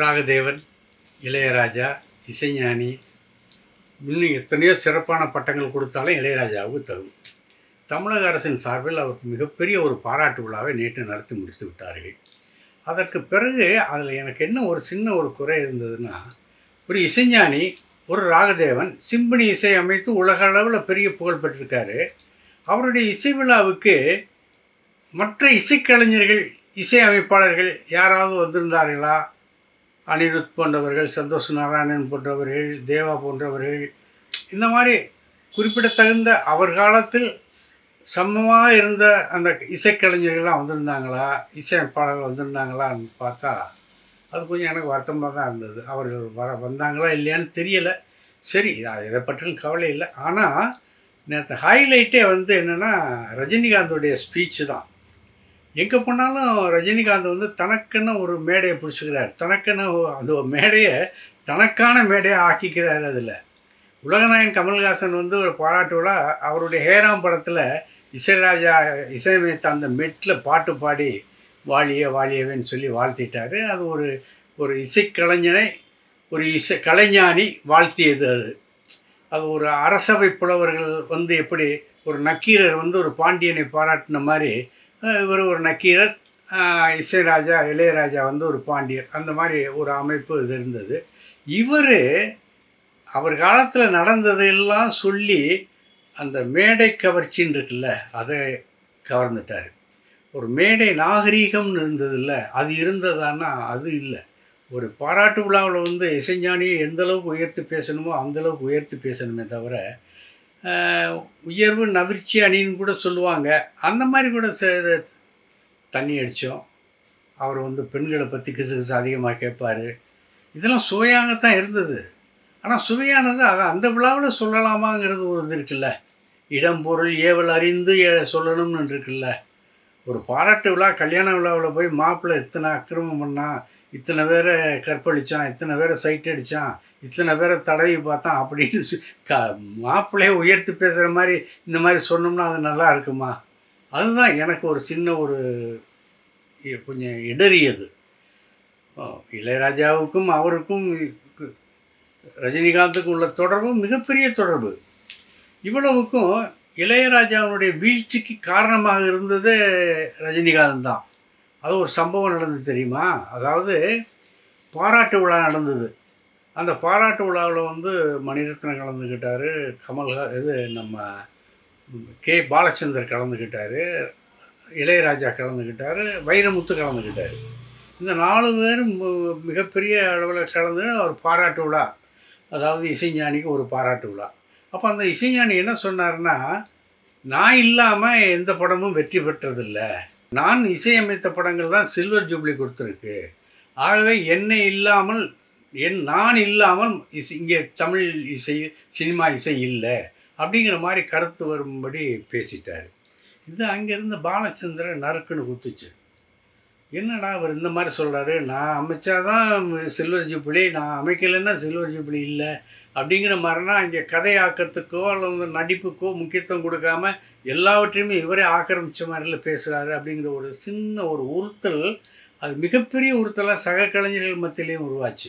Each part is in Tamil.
ராகதேவன் இளையராஜா இசைஞானி இன்னும் எத்தனையோ சிறப்பான பட்டங்கள் கொடுத்தாலும் இளையராஜாவுக்கு தரும். தமிழக அரசின் சார்பில் அவருக்கு மிகப்பெரிய ஒரு பாராட்டு விழாவை நேற்று நடத்தி முடித்து விட்டார்கள். அதற்கு பிறகு அதில் எனக்கு என்ன ஒரு சின்ன ஒரு குறை இருந்ததுன்னா ஒரு இசைஞானி ஒரு ராகதேவன் சிம்பனி இசை அமைத்து உலக அளவில் பெரிய புகழ் பெற்றிருக்காரு. அவருடைய இசை விழாவுக்கு மற்ற இசைக்கலைஞர்கள் இசை அமைப்பாளர்கள் யாராவது வந்திருந்தார்களா? அனிருத் போன்றவர்கள் சந்தோஷ் நாராயணன் போன்றவர்கள் தேவா போன்றவர்கள் இந்த மாதிரி குறிப்பிடத்தகுந்த அவர் காலத்தில் சமமாக இருந்த அந்த இசைக்கலைஞர்கள்லாம் வந்திருந்தாங்களா? இசையமைப்பாளர்கள் வந்திருந்தாங்களான்னு பார்த்தா அது கொஞ்சம் எனக்கு வருத்தமாக தான் இருந்தது. அவர்கள் வர வந்தாங்களா இல்லையான்னு தெரியலை. சரி நான் இதை பற்றியும் கவலை இல்லை. ஆனால் நேற்று ஹைலைட்டே வந்து என்னென்னா ரஜினிகாந்தோடைய ஸ்பீச்சு தான். எங்கே போனாலும் ரஜினிகாந்த் வந்து தனக்குன்னு ஒரு மேடையை பிடிச்சிக்கிறார். தனக்குன்னு அந்த மேடையை தனக்கான மேடையை ஆக்கிக்கிறார் அதில். உலகநாயகன் கமல்ஹாசன் வந்து ஒரு பாராட்டு விழா அவருடைய ஹேராம் படத்தில் இசைராஜா இசையமைத்த அந்த மெட்டில் பாட்டு பாடி வாழிய வாழியவேன்னு சொல்லி வாழ்த்திட்டார். அது ஒரு ஒரு இசைக்கலைஞனை ஒரு இசை கலைஞானி வாழ்த்தியது அது. அது ஒரு அரசவை புலவர்கள் வந்து எப்படி ஒரு நக்கீரர் வந்து ஒரு பாண்டியனை பாராட்டின மாதிரி இவர் ஒரு நக்கீரர். இசைராஜா இளையராஜா வந்து ஒரு பாண்டியர். அந்த மாதிரி ஒரு அமைப்பு இது இருந்தது. இவர் அவர் காலத்தில் நடந்ததெல்லாம் சொல்லி அந்த மேடை கவர்ச்சின்னு இருக்குல்ல அதை கவர்ந்துட்டார். ஒரு மேடை நாகரீகம்னு இருந்ததில்ல அது இருந்ததான்னா அது இல்லை. ஒரு பாராட்டு விழாவில் வந்து இசைஞானியை எந்தளவுக்கு உயர்த்து உயர்த்தி பேசணுமோ அந்தளவுக்கு உயர்த்து உயர்த்தி பேசணுமே தவிர உயர்வு நவிர்ச்சி அணின்னு கூட சொல்லுவாங்க. அந்த மாதிரி கூட ச- தண்ணி அடித்தோம் அவர் வந்து பெண்களை பற்றி கிசு கிசு அதிகமாக கேட்பார். இதெல்லாம் சுவையாகத்தான் இருந்தது. ஆனால் சுவையானது அதை அந்த விழாவில் சொல்லலாமாங்கிறது ஒரு இது இருக்குல்ல. இடம் பொருள் ஏவல் அறிந்து சொல்லணும்னு இருக்குல்ல. ஒரு பாராட்டு விழா கல்யாண விழாவில் போய் மாப்பிள்ளை எத்தனை அக்கிரமம் பண்ணால் இத்தனை பேரை கற்பழிச்சான் இத்தனை பேரை சைட் அடித்தான் இத்தனை பேரை தடவி பார்த்தான் அப்படின்னு க மாப்பிள்ளையை உயர்த்தி பேசுகிற மாதிரி இந்த மாதிரி சொன்னோம்னா அது நல்லா இருக்குமா? அதுதான் எனக்கு ஒரு சின்ன ஒரு கொஞ்சம் இடறியது இளையராஜாவுக்கும் அவருக்கும் ரஜினிகாந்துக்கும் உள்ள தொடர்பு மிகப்பெரிய தொடர்பு. இவ்வளவுக்கும் இளையராஜாவுடைய வீழ்ச்சிக்கு காரணமாக இருந்தது ரஜினிகாந்த் தான். அது ஒரு சம்பவம் நடந்தது தெரியுமா? அதாவது பாராட்டு விழா நடந்தது. அந்த பாராட்டு விழாவில் வந்து மணிரத்னம் கலந்துக்கிட்டார் கமல்ஹா இது நம்ம கே. பாலச்சந்தர் கலந்துக்கிட்டார் இளையராஜா கலந்துக்கிட்டார் வைரமுத்து கலந்துக்கிட்டார் இந்த நாலு பேரும் மிகப்பெரிய அளவில் கலந்து ஒரு பாராட்டு விழா. அதாவது இசைஞானிக்கு ஒரு பாராட்டு விழா. அப்போ அந்த இசைஞானி என்ன சொன்னார்னா நான் இல்லாமல் எந்த படமும் வெற்றி பெற்றதில்லை. நான் இசையமைத்த படங்கள் தான் சில்வர் ஜூப்ளி கொடுத்துருக்கு. ஆகவே என்னை இல்லாமல் என் நான் இல்லாமல் இசை இங்கே தமிழ் இசை சினிமா இசை இல்லை அப்படிங்கிற மாதிரி கருத்து வரும்படி பேசிட்டார். இது அங்கேருந்து பாலச்சந்திரன் நறுக்குன்னு குத்துச்சு. என்னடா அவர் இந்த மாதிரி சொல்கிறாரு நான் அமைச்சாதான் சில்வர் ஜூப்ளி நான் அமைக்கலைன்னா சில்வர் ஜூப்ளி இல்லை. அப்படிங்கிற மாதிரினா இங்கே கதையாக்கத்துக்கோ அல்லது நடிப்புக்கோ முக்கியத்துவம் கொடுக்காம எல்லாவற்றையுமே இவரே ஆக்கிரமிச்ச மாதிரில பேசுகிறாரு அப்படிங்கிற ஒரு சின்ன ஒரு உறுத்தல் அது மிகப்பெரிய உறுத்தலாக சக கலைஞர்கள் மத்தியிலையும் உருவாச்சு.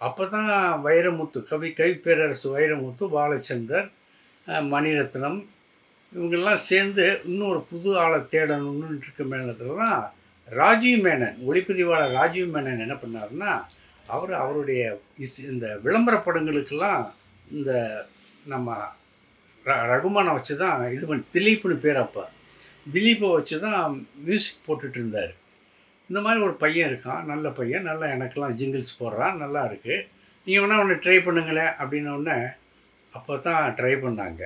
அப்போ தான் வைரமுத்து கவி கவிப்பேரரசு வைரமுத்து பாலச்சந்தர் மணிரத்னம் இவங்கெல்லாம் சேர்ந்து இன்னும் ஒரு புது ஆளை தேடணும்னு இருக்க மேனத்தில் தான் ராஜீவ் மேனன் ஒளிப்பதிவாளர் ராஜீவ் மேனன் என்ன பண்ணாருன்னா அவர் அவருடைய இஸ் இந்த விளம்பர படங்களுக்கெல்லாம் இந்த நம்ம ர ரகுமானை வச்சு தான் இது பண்ணி திலீப்னு பேர் அப்போ திலீப்பை வச்சு தான் மியூசிக் போட்டுட்டு இருந்தார் இந்த மாதிரி ஒரு பையன் இருக்கான் நல்ல பையன் நல்லா எனக்கெல்லாம் ஜிங்கிள்ஸ் போடுறான் நல்லா இருக்குது நீங்கள் வேணால் ஒன்று ட்ரை பண்ணுங்களேன் அப்படின்னோடனே அப்போ தான் ட்ரை பண்ணாங்க.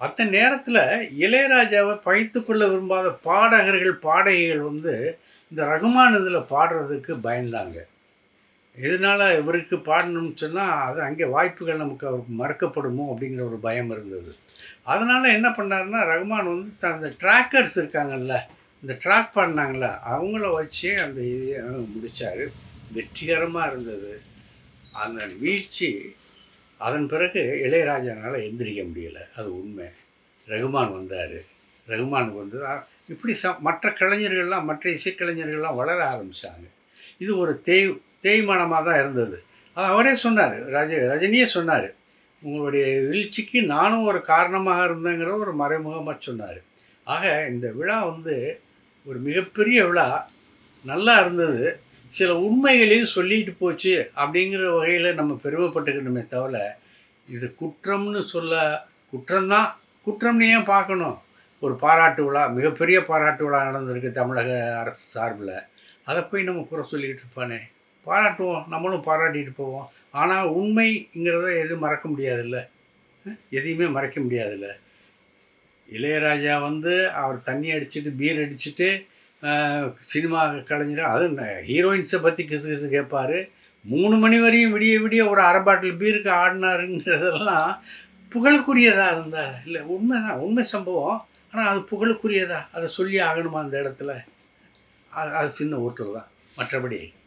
அந்த நேரத்தில் இளையராஜாவை பகைத்து கொள்ள விரும்பாத பாடகர்கள் பாடகிகள் வந்து இந்த ரகுமான் இதில் பாடுறதுக்கு பயந்தாங்க. இதனால் இவருக்கு பாடணும்னு சொன்னால் அது அங்கே வாய்ப்புகள் நமக்கு அவருக்கு மறக்கப்படுமோ அப்படிங்கிற ஒரு பயம் இருந்தது. அதனால் என்ன பண்ணாருன்னா ரகுமான் வந்து த- அந்த ட்ராக்கர்ஸ் இருக்காங்கல்ல இந்த ட்ராக் பண்ணாங்கள அவங்கள வச்சு அந்த இதை முடித்தார் வெற்றிகரமாக இருந்தது. அந்த வீழ்ச்சி அதன் பிறகு இளையராஜானால் எந்திரிக்க முடியலை. அது உண்மை. ரகுமான் வந்தார். ரகுமானுக்கு வந்து இப்படி ச மற்ற கலைஞர்கள்லாம் மற்ற இசைக்கலைஞர்கள்லாம் வளர ஆரம்பித்தாங்க இது ஒரு தேய் தேய்மானமாக தான் இருந்தது. அது அவரே சொன்னார் ரஜ ரஜினியே சொன்னார். உங்களுடைய வீழ்ச்சிக்கு நானும் ஒரு காரணமாக இருந்தேங்கிறத ஒரு மறைமுகமாக சொன்னார். ஆக இந்த விழா வந்து ஒரு மிகப்பெரிய விழா. நல்லா இருந்தது. சில உண்மைகளையும் சொல்லிட்டு போச்சு அப்படிங்கிற வகையில் நம்ம பெருமைப்பட்டுக்கணுமே தவிர இது குற்றம்னு சொல்ல குற்றம்தான். குற்றம்னு ஏன் பார்க்கணும்? ஒரு பாராட்டு விழா மிகப்பெரிய பாராட்டு விழா நடந்திருக்கு தமிழக அரசு சார்பில். அதை போய் நம்ம குறை சொல்லிக்கிட்டு இருப்பானே. பாராட்டுவோம் நம்மளும் பாராட்டிட்டு போவோம். ஆனால் உண்மைங்கிறத எதுவும் மறக்க முடியாதுல்ல? எதையுமே மறைக்க முடியாதுல்ல? இளையராஜா வந்து அவர் தண்ணி அடிச்சுட்டு பீர் அடிச்சுட்டு சினிமா கலைஞர் அது ஹீரோயின்ஸை பற்றி கிசு கிசு கேட்பாரு மூணு மணி வரையும் விடிய விடிய ஒரு அரை பாட்டில் பீருக்கு ஆடினாருங்கிறதெல்லாம் புகழுக்குரியதா இருந்தார் இல்லை உண்மைதான் உண்மை சம்பவம். ஆனால் அது புகழுக்குரியதா? அதை சொல்லி ஆகணுமா அந்த இடத்துல? அது அது சின்ன ஒருத்தர் தான் மற்றபடி